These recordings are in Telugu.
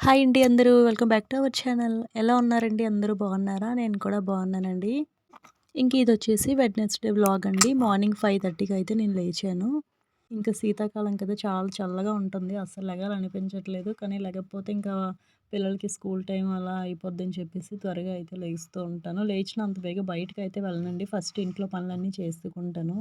హాయ్ అండి అందరూ. Welcome back to our channel. ఎలా ఉన్నారండి? అందరూ బాగున్నారా? నేను కూడా బాగున్నానండి. ఇంక ఇది వచ్చేసి వెడ్నెస్డే బ్లాగ్ అండి. మార్నింగ్ ఫైవ్ థర్టీకి అయితే నేను లేచాను. ఇంకా శీతాకాలం కదా చాలా చల్లగా ఉంటుంది. అసలు లెగాలనిపించట్లేదు. కానీ లేకపోతే ఇంకా పిల్లలకి స్కూల్ టైం అలా అయిపోద్దని చెప్పేసి త్వరగా అయితే లేస్తూ ఉంటాను. లేచిన అంత బయటకు అయితే వెళ్ళనండి. ఫస్ట్ ఇంట్లో పనులన్నీ చేసుకుంటాను.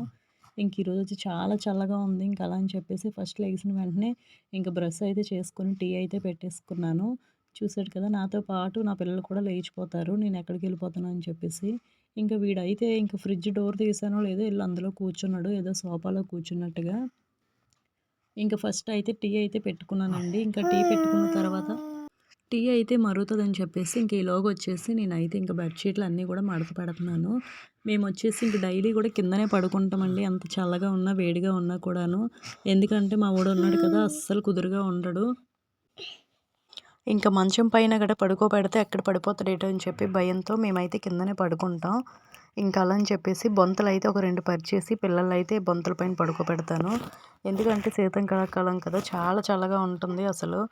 ఇంక ఈరోజు వచ్చి చాలా చల్లగా ఉంది. ఇంక అలా అని చెప్పేసి ఫస్ట్ లేచిన వెంటనే ఇంక బ్రష్ అయితే చేసుకొని టీ అయితే పెట్టేసుకున్నాను. చూసాడు కదా నాతో పాటు నా పిల్లలు కూడా లేచిపోతారు. నేను ఎక్కడికి వెళ్ళిపోతాను అని చెప్పేసి ఇంకా వీడైతే ఇంకా ఫ్రిడ్జ్ డోర్ తీసానో లేదో వెళ్ళి అందులో కూర్చున్నాడు. ఏదో సోఫాలో కూర్చున్నట్టుగా. ఇంకా ఫస్ట్ అయితే టీ అయితే పెట్టుకున్నానండి. ఇంకా టీ పెట్టుకున్న తర్వాత టీ అయితే మరుగుతుందని చెప్పేసి ఇంక ఈలోగా వచ్చేసి నేనైతే ఇంకా బెడ్షీట్లు అన్నీ కూడా మడత పెడుతున్నాను. మేము వచ్చేసి ఇంక డైలీ కూడా కిందనే పడుకుంటామండి. అంత చల్లగా ఉన్నా వేడిగా ఉన్నా కూడాను. ఎందుకంటే మా ఊడు ఉన్నాడు కదా అస్సలు కుదురుగా ఉండడు. ఇంకా మంచం పైన కూడా పడుకోబెడితే ఎక్కడ పడిపోతాడేటో అని చెప్పి భయంతో మేమైతే కిందనే పడుకుంటాం. ఇంకా అలా అని చెప్పేసి బొంతలు అయితే ఒక రెండు పరిచేసి పిల్లలు అయితే బొంతల పైన పడుకోబెడతాను. ఎందుకంటే శీతాకాలం కదా చాలా చల్లగా ఉంటుంది అసలు.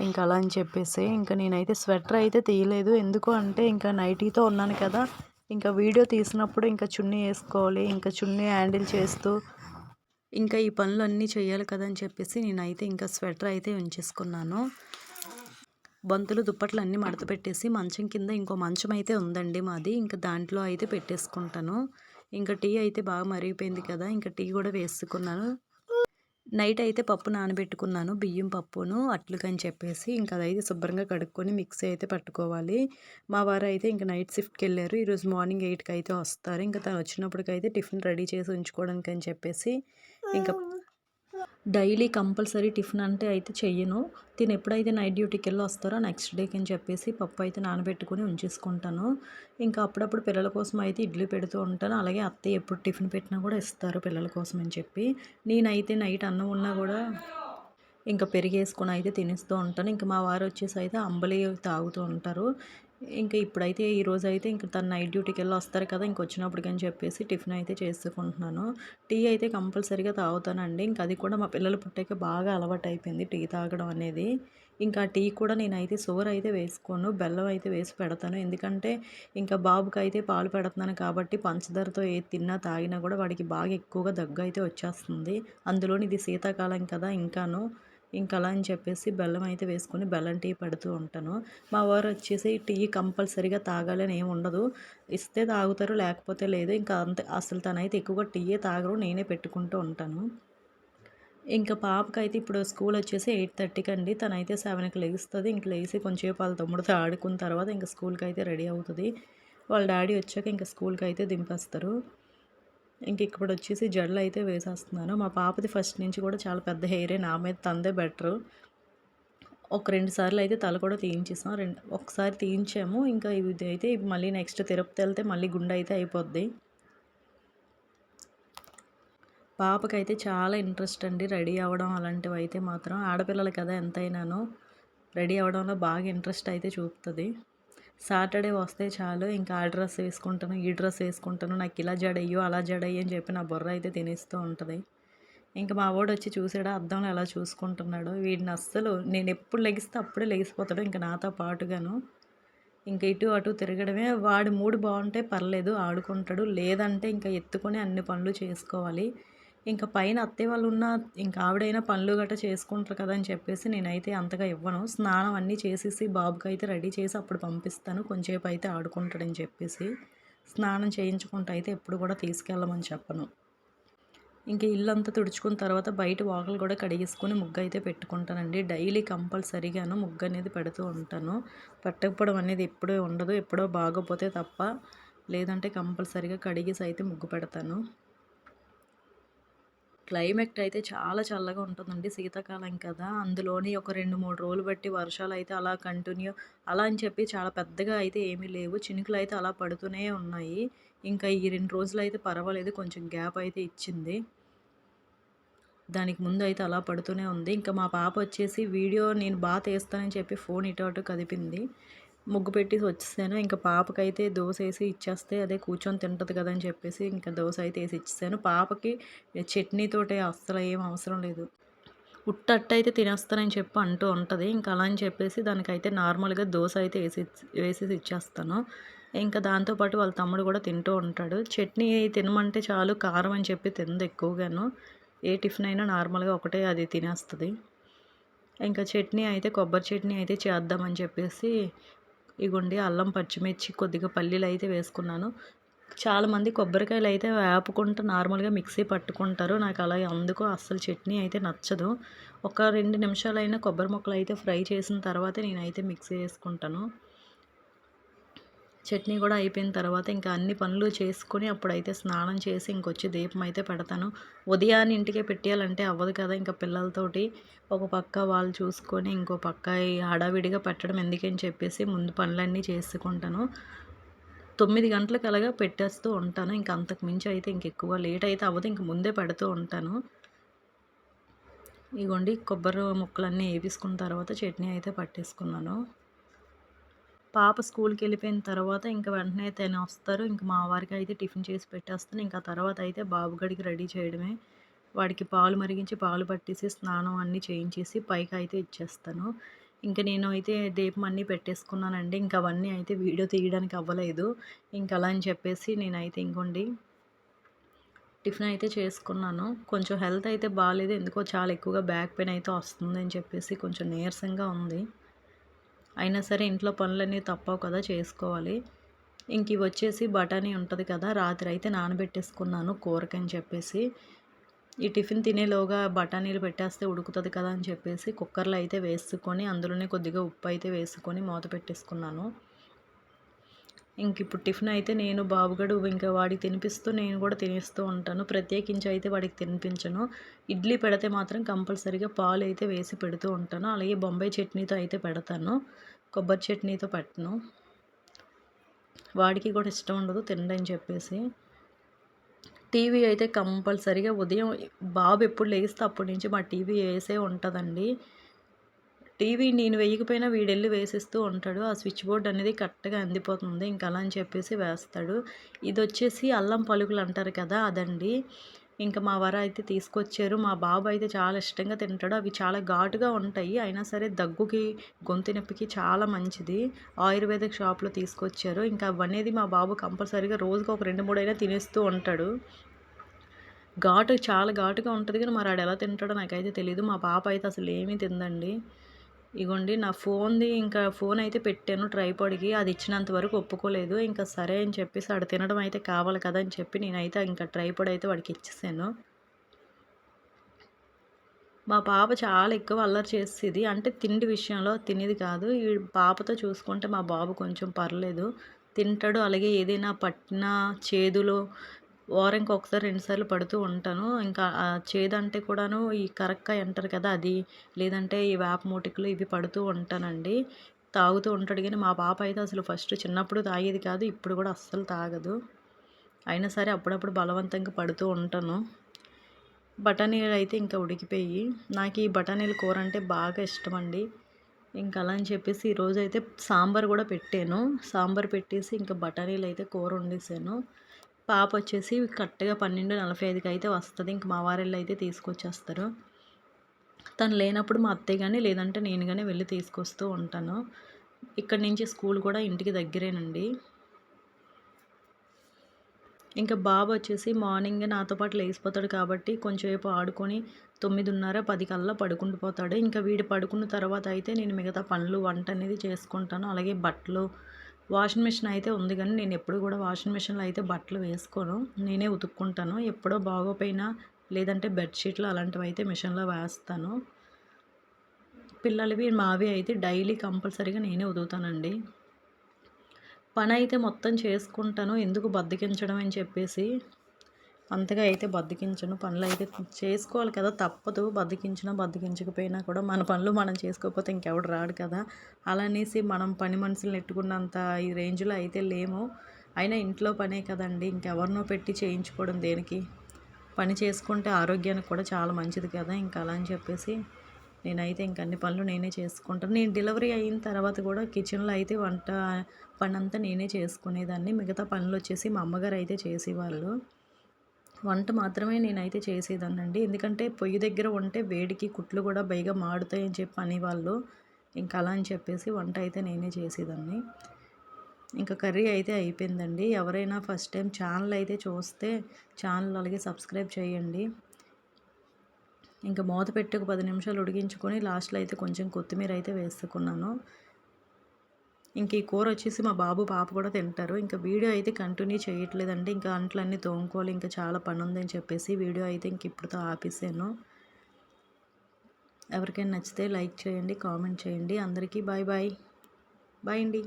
ఇంకా అలా అని చెప్పేసి ఇంకా నేనైతే స్వెటర్ అయితే తీయలేదు. ఎందుకు అంటే ఇంకా నైటీతో ఉన్నాను కదా ఇంకా వీడియో తీసినప్పుడు ఇంకా చున్నీ వేసుకోవాలి ఇంకా చున్నీ హ్యాండిల్ చేస్తూ ఇంకా ఈ పనులు అన్నీ చేయాలి కదా అని చెప్పేసి నేనైతే ఇంకా స్వెటర్ అయితే ఉంచేసుకున్నాను. బంతులు దుప్పట్లు అన్నీ మడత పెట్టేసి మంచం కింద ఇంకో మంచం అయితే ఉందండి మాది. ఇంకా దాంట్లో అయితే పెట్టేసుకుంటాను. ఇంకా టీ అయితే బాగా మరిగిపోయింది కదా ఇంకా టీ కూడా వేసుకున్నాను. నైట్ అయితే పప్పు నానబెట్టుకున్నాను బియ్యం పప్పును అట్లుకని చెప్పేసి ఇంకా అదైతే శుభ్రంగా కడుక్కొని మిక్సీ అయితే పట్టుకోవాలి. మా వారు అయితే ఇంకా నైట్ షిఫ్ట్కి వెళ్ళారు. ఈరోజు మార్నింగ్ ఎయిట్కి అయితే వస్తారు. ఇంకా తను వచ్చినప్పటికైతే టిఫిన్ రెడీ చేసి ఉంచుకోవడానికి అని చెప్పేసి ఇంకా డైలీ కంపల్సరీ టిఫిన్ అంటే అయితే చెయ్యను. తిని ఎప్పుడైతే నైట్ డ్యూటీకి వెళ్ళి వస్తారో నెక్స్ట్ డేకి అని చెప్పేసి పప్పు అయితే నానబెట్టుకుని ఉంచేసుకుంటాను. ఇంకా అప్పుడప్పుడు పిల్లల కోసం అయితే ఇడ్లీ పెడుతూ ఉంటాను. అలాగే అత్తయ్య ఎప్పుడు టిఫిన్ పెట్టినా కూడా ఇస్తారు పిల్లల కోసం అని చెప్పి. నేనైతే నైట్ అన్నం ఉన్నా కూడా ఇంకా పెరిగేసుకొని అయితే తినేస్తూ ఉంటాను. ఇంకా మా వారు వచ్చేసి అయితే అంబలి తాగుతూ ఉంటారు. ఇంకా ఇప్పుడైతే ఈరోజు అయితే ఇంక తను నైట్ డ్యూటీకి వెళ్ళి వస్తారు కదా ఇంక వచ్చినప్పటికి అని చెప్పేసి టిఫిన్ అయితే చేసుకుంటున్నాను టీ అయితే కంపల్సరీగా తాగుతానండి. ఇంకా అది కూడా మా పిల్లలు పుట్టాక బాగా అలవాటు అయిపోయింది టీ తాగడం అనేది. ఇంకా టీ కూడా నేనైతే సోర్ అయితే వేసుకోను బెల్లం అయితే వేసి పెడతాను. ఎందుకంటే ఇంకా బాబుకి అయితే పాలు పెడుతున్నాను కాబట్టి పంచదారతో ఏ తిన్నా తాగినా కూడా వాడికి బాగా ఎక్కువగా దగ్గు అయితే వచ్చేస్తుంది. అందులోని ఇది శీతాకాలం కదా ఇంకాను. ఇంకా అలా అని చెప్పేసి బెల్లం అయితే వేసుకొని బెల్లం టీ పెడుతూ ఉంటాను. మా వారు వచ్చేసి టీ కంపల్సరీగా తాగాలని ఏమి ఉండదు. ఇస్తే తాగుతారు లేకపోతే లేదు. ఇంకా అంతే అసలు తనైతే ఎక్కువగా టీయే తాగరు నేనే పెట్టుకుంటూ ఉంటాను. ఇంకా పాపకైతే ఇప్పుడు స్కూల్ వచ్చేసి ఎయిట్ థర్టీకి అండి. తనైతే సెవెన్కి లేస్తుంది. ఇంక లేచి కొంచెంసేపు వాళ్ళ తమ్ముడితో ఆడుకున్న తర్వాత ఇంకా స్కూల్కి అయితే రెడీ అవుతుంది. వాళ్ళ డాడీ వచ్చాక ఇంకా స్కూల్కి అయితే దింపేస్తారు. ఇంక ఇప్పుడు వచ్చేసి జడలు అయితే వేసేస్తున్నాను. మా పాపది ఫస్ట్ నుంచి కూడా చాలా పెద్ద హెయిరే నా మీద తందే బెటరు. ఒక రెండు సార్లు అయితే తల కూడా తీయించేసాం. రెండు ఒకసారి తీయించాము. ఇంకా ఇది అయితే మళ్ళీ నెక్స్ట్ తిరుపతి వెళ్తే మళ్ళీ గుండె అయితే అయిపోద్ది. పాపకైతే చాలా ఇంట్రెస్ట్ అండి రెడీ అవ్వడం అలాంటివి అయితే మాత్రం. ఆడపిల్లలు కదా ఎంతైనాను రెడీ అవ్వడంలో బాగా ఇంట్రెస్ట్ అయితే చూపుతుంది. సాటర్డే వస్తే చాలు ఇంకా ఆ డ్రెస్ వేసుకుంటాను ఈ డ్రెస్ వేసుకుంటాను నాకు ఇలా జడయ్యో అలా జడయ్యో అని చెప్పి నా బుర్ర అయితే తినేస్తూ ఉంటుంది. ఇంకా మా వాడు వచ్చి చూసాడు అద్దంలో ఎలా చూసుకుంటున్నాడు వీడిని అస్సలు నేను ఎప్పుడు లెగిస్తే అప్పుడే లెగిసిపోతాడు ఇంకా నాతో పాటుగాను. ఇంకా ఇటు అటు తిరగడమే వాడి మూడు బాగుంటే పర్లేదు ఆడుకుంటాడు లేదంటే ఇంకా ఎత్తుకొని అన్ని పనులు చేసుకోవాలి. ఇంకా పైన అత్తయ్య వాళ్ళు ఉన్న ఇంకా ఆవిడైనా పనులు గట్రా చేసుకుంటారు కదా అని చెప్పేసి నేనైతే అంతగా ఇవ్వను. స్నానం అన్నీ చేసేసి బాబుకి అయితే రెడీ చేసి అప్పుడు పంపిస్తాను. కొంచెంసేపు అయితే ఆడుకుంటాడని చెప్పేసి స్నానం చేయించుకుంటూ అయితే ఎప్పుడు కూడా తీసుకెళ్ళమని చెప్పను. ఇంకా ఇల్లంతా తుడుచుకున్న తర్వాత బయట వాకలు కూడా కడిగేసుకొని ముగ్గు అయితే పెట్టుకుంటానండి. డైలీ కంపల్సరీగాను ముగ్గు అనేది పెడుతూ ఉంటాను. పెట్టకపోవడం అనేది ఎప్పుడూ ఉండదు ఎప్పుడో బాగోపోతే తప్ప లేదంటే కంపల్సరీగా కడిగేసి అయితే ముగ్గు పెడతాను. క్లైమేట్ అయితే చాలా చల్లగా ఉంటుందండి శీతాకాలం కదా. అందులోని ఒక రెండు మూడు రోజులు బట్టి వర్షాలు అయితే అలా కంటిన్యూ అలా అని చెప్పి చాలా పెద్దగా అయితే ఏమీ లేవు. చినుకులు అయితే అలా పడుతూనే ఉన్నాయి. ఇంకా ఈ రెండు రోజులు అయితే పర్వాలేదు. కొంచెం గ్యాప్ అయితే ఇచ్చింది. దానికి ముందు అయితే అలా పడుతూనే ఉంది. ఇంకా మా పాప వచ్చేసి వీడియో నేను బాగా తీస్తానని చెప్పి ఫోన్ ఇటు అటు కదిపింది. ముగ్గు పెట్టి వచ్చేసాను. ఇంకా పాపకైతే దోశ వేసి ఇచ్చేస్తే అదే కూర్చొని తింటుంది కదా అని చెప్పేసి ఇంకా దోశ అయితే వేసి ఇచ్చేసాను. పాపకి చట్నీతోటే అస్సలు ఏం అవసరం లేదు. ఉట్టట్టు అయితే తినేస్తానని చెప్పి అంటూ ఉంటుంది. ఇంకా అలా అని చెప్పేసి దానికైతే నార్మల్గా దోశ అయితే వేసి వేసేసి ఇచ్చేస్తాను. ఇంకా దాంతోపాటు వాళ్ళ తమ్ముడు కూడా తింటూ ఉంటాడు. చట్నీ తినమంటే చాలు కారం అని చెప్పి తింది ఎక్కువగాను. ఏ టిఫిన్ అయినా నార్మల్గా ఒకటే అది తినేస్తుంది. ఇంకా చట్నీ అయితే కొబ్బరి చట్నీ అయితే చేద్దామని చెప్పేసి ఇగోండి అల్లం పచ్చిమిర్చి కొద్దిగా పల్లీలు అయితే వేసుకున్నాను. చాలామంది కొబ్బరికాయలు అయితే వేపుకుంటూ నార్మల్గా మిక్సీ పట్టుకుంటారు. నాకు అలా అందుకు అస్సలు చట్నీ అయితే నచ్చదు. ఒక రెండు నిమిషాలైనా కొబ్బరి ముక్కలు అయితే ఫ్రై చేసిన తర్వాత నేనైతే మిక్సీ వేసుకుంటాను. చట్నీ కూడా అయిపోయిన తర్వాత ఇంకా అన్ని పనులు చేసుకొని అప్పుడైతే స్నానం చేసి ఇంకొచ్చి దీపం అయితే పెడతాను. ఉదయాన్నే ఇంటికే పెట్టేయాలంటే అవ్వదు కదా ఇంకా పిల్లలతోటి. ఒక పక్క వాళ్ళు చూసుకొని ఇంకో పక్క హడావిడిగా పెట్టడం ఎందుకని చెప్పేసి ముందు పనులన్నీ చేసుకుంటాను. తొమ్మిది గంటలకు అలాగా పెట్టేస్తూ ఉంటాను. ఇంకా అంతకు మించి అయితే ఇంకెక్కువ లేట్ అయితే అవ్వదు. ఇంక ముందే పెడుతూ ఉంటాను. ఇగోండి కొబ్బరి ముక్కలన్నీ వేపించుకున్న తర్వాత చట్నీ అయితే పట్టేసుకున్నాను. పాప స్కూల్కి వెళ్ళిపోయిన తర్వాత ఇంకా వెంటనే తను వస్తారు ఇంకా మా వారికి అయితే టిఫిన్ చేసి పెట్టేస్తాను. ఇంకా తర్వాత అయితే బాబు గడికి రెడీ చేయడమే. వాడికి పాలు మరిగించి పాలు పట్టేసి స్నానం అన్నీ చేయించేసి పైకి అయితే ఇచ్చేస్తాను. ఇంకా నేను అయితే దీపం అన్నీ పెట్టేసుకున్నానండి. ఇంకా అవన్నీ అయితే వీడియో తీయడానికి అవ్వలేదు. ఇంకా అలా అని చెప్పేసి నేనైతే ఇంకోండి టిఫిన్ అయితే చేసుకున్నాను. కొంచెం హెల్త్ అయితే బాగాలేదు ఎందుకో చాలా ఎక్కువగా బ్యాక్ పెయిన్ అయితే వస్తుంది అని చెప్పేసి కొంచెం నీరసంగా ఉంది. అయినా సరే ఇంట్లో పనులన్నీ తప్పవు కదా చేసుకోవాలి. ఇంక ఇవి వచ్చేసి బఠానీ ఉంటుంది కదా రాత్రి అయితే నానబెట్టేసుకున్నాను కూరకని చెప్పేసి. ఈ టిఫిన్ తినేలోగా బఠానీలు పెట్టేస్తే ఉడుకుతుంది కదా అని చెప్పేసి కుక్కర్లో అయితే వేసుకొని అందులోనే కొద్దిగా ఉప్పు అయితే వేసుకొని మూత పెట్టేసుకున్నాను. ఇంక ఇప్పుడు టిఫిన్ అయితే నేను బాబుగడు ఇంకా వాడికి తినిపిస్తూ నేను కూడా తినేస్తూ ఉంటాను. ప్రత్యేకించి అయితే వాడికి తినిపించను. ఇడ్లీ పెడితే మాత్రం కంపల్సరీగా పాలు అయితే వేసి పెడుతూ ఉంటాను. అలాగే బొంబాయి చట్నీతో అయితే పెడతాను. కొబ్బరి చట్నీతో పెట్టను. వాడికి కూడా ఇష్టం ఉండదు తినడని చెప్పేసి. టీవీ అయితే కంపల్సరీగా ఉదయం బాబు ఎప్పుడు లేస్తే అప్పటి నుంచి మా టీవీ వేసే ఉంటుందండి. టీవీ నేను వేయకపోయినా వీడెళ్ళి వేసిస్తూ ఉంటాడు. ఆ స్విచ్ బోర్డ్ అనేది కరెక్ట్గా అందిపోతుంది. ఇంకా అలా అని చెప్పేసి వేస్తాడు. ఇది వచ్చేసి అల్లం పలుకులు అంటారు కదా అదండి. ఇంకా మా వర అయితే తీసుకొచ్చారు. మా బాబు అయితే చాలా ఇష్టంగా తింటాడు. అవి చాలా ఘాటుగా ఉంటాయి. అయినా సరే దగ్గుకి గొంతు నొప్పికి చాలా మంచిది. ఆయుర్వేదిక్ షాప్లో తీసుకొచ్చారు. ఇంకా అవనేది మా బాబు కంపల్సరీగా రోజుకి ఒక రెండు మూడు అయినా తినేస్తూ ఉంటాడు. ఘాటు చాలా ఘాటుగా ఉంటుంది. కానీ మరి ఆడు ఎలా తింటాడో నాకైతే తెలియదు మా పాప అయితే అసలు ఏమీ తిందండి. ఇగోండి నా ఫోన్ది ఇంకా ఫోన్ అయితే పెట్టాను ట్రైపాడ్కి అది ఇచ్చినంత వరకు ఒప్పుకోలేదు. ఇంకా సరే అని చెప్పేసి ఆడ తినడం అయితే కావాలి కదా అని చెప్పి నేనైతే ఇంకా ట్రైపాడ్ అయితే వాడికి ఇచ్చేసాను. మా పాప చాలా ఎక్కువ అల్లరి చేసేది. అంటే తిండి విషయంలో తినేది కాదు. ఈ పాపతో చూసుకుంటే మా బాబు కొంచెం పర్లేదు. తింటాడు. అలాగే ఏదైనా పట్టిన చేదులో వారానికి ఒకసారి రెండుసార్లు పడుతూ ఉంటాను. ఇంకా చేదంటే కూడాను ఈ కరక్కాయ అంటారు కదా అది. లేదంటే ఈ వేప మూటికలు ఇవి పడుతూ ఉంటానండి. తాగుతూ ఉంటాడు. కానీ మా పాప అయితే అసలు ఫస్ట్ చిన్నప్పుడు తాగేది కాదు ఇప్పుడు కూడా అస్సలు తాగదు. అయినా సరే అప్పుడప్పుడు బలవంతంగా పడుతూ ఉంటాను. బఠానీలు అయితే ఇంకా ఉడికిపోయి నాకు ఈ బఠానీల కూర అంటే బాగా ఇష్టం అండి ఇంకా అలా అని చెప్పేసి ఈరోజు అయితే సాంబార్ కూడా పెట్టాను. సాంబార్ పెట్టేసి ఇంకా బఠానీలు అయితే కూర వండేసాను. పాప వచ్చేసి కరెక్ట్గా పన్నెండు నలభై ఐదుకి అయితే వస్తుంది. ఇంక మా వారిళ్ళు అయితే తీసుకొచ్చేస్తారు. తను లేనప్పుడు మా అత్తయ్య కానీ లేదంటే నేను కానీ వెళ్ళి తీసుకొస్తూ ఉంటాను. ఇక్కడి నుంచి స్కూల్ కూడా ఇంటికి దగ్గరేనండి. ఇంకా బాబు వచ్చేసి మార్నింగ్ నాతో పాటు లేచిపోతాడు కాబట్టి కొంచెంసేపు ఆడుకొని తొమ్మిదిన్నర పది కల్లా పడుకుంటూ పోతాడు. ఇంకా వీడు పడుకున్న తర్వాత అయితే నేను మిగతా పనులు వంట అనేది చేసుకుంటాను. అలాగే బట్టలు వాషింగ్ మిషన్ అయితే ఉంది కానీ నేను ఎప్పుడు కూడా వాషింగ్ మిషన్లో అయితే బట్టలు వేసుకోను. నేనే ఉతుక్కుంటాను. ఎప్పుడో బాగోపోయినా లేదంటే బెడ్షీట్లు అలాంటివి అయితే మిషన్లో వేస్తాను. పిల్లలవి మావి అయితే డైలీ కంపల్సరీగా నేనే ఉతుకుతానండి. పని అయితే మొత్తం చేసుకుంటాను. ఎందుకు బద్దకించడం అని చెప్పేసి అంతగా అయితే బద్దకించను. పనులు అయితే చేసుకోవాలి కదా. తప్పదు. బద్దకించినా బద్దకించకపోయినా కూడా మన పనులు మనం చేసుకోకపోతే ఇంకెవడు రాడు కదా. అలా అనేసి మనం పని మనుషులు నెట్టుకున్నంత ఈ రేంజ్లో అయితే లేము. అయినా ఇంట్లో పనే కదండి. ఇంకెవరినో పెట్టి చేయించుకోవడం దేనికి? పని చేసుకుంటే ఆరోగ్యానికి కూడా చాలా మంచిది కదా. ఇంకా అలా అని చెప్పేసి నేనైతే ఇంక అన్ని పనులు నేనే చేసుకుంటాను. నేను డెలివరీ అయిన తర్వాత కూడా కిచెన్లో అయితే వంట పని అంతా నేనే చేసుకునేదాన్ని. మిగతా పనులు వచ్చేసి మా అమ్మగారు అయితే చేసేవాళ్ళు. వంట మాత్రమే నేనైతే చేసేదాన్నండి. ఎందుకంటే పొయ్యి దగ్గర ఉంటే వేడికి కుట్లు కూడా బైగా మాడుతాయని చెప్పి అనేవాళ్ళు. ఇంకా అలా అని చెప్పేసి వంట అయితే నేనే చేసేదాన్ని. ఇంకా కర్రీ అయితే అయిపోయిందండి. ఎవరైనా ఫస్ట్ టైం ఛానల్ అయితే చూస్తే ఛానల్ అలాగే సబ్స్క్రైబ్ చేయండి. ఇంకా మూత పెట్టి ఒక పది నిమిషాలు ఉడికించుకొని లాస్ట్లో అయితే కొంచెం కొత్తిమీర అయితే వేసుకున్నాను. ఇంక ఈ కూర వచ్చేసి మా బాబు పాప కూడా తింటారు. ఇంకా వీడియో అయితే కంటిన్యూ చేయట్లేదండి. ఇంకా అంట్లన్నీ తోముకోవాలి. ఇంకా చాలా పని ఉందని చెప్పేసి వీడియో అయితే ఇంక ఇప్పుడుతో ఆపేసాను. ఎవరికైనా నచ్చితే లైక్ చేయండి కామెంట్ చేయండి. అందరికీ బాయ్ బాయ్. బాయ్ అండి.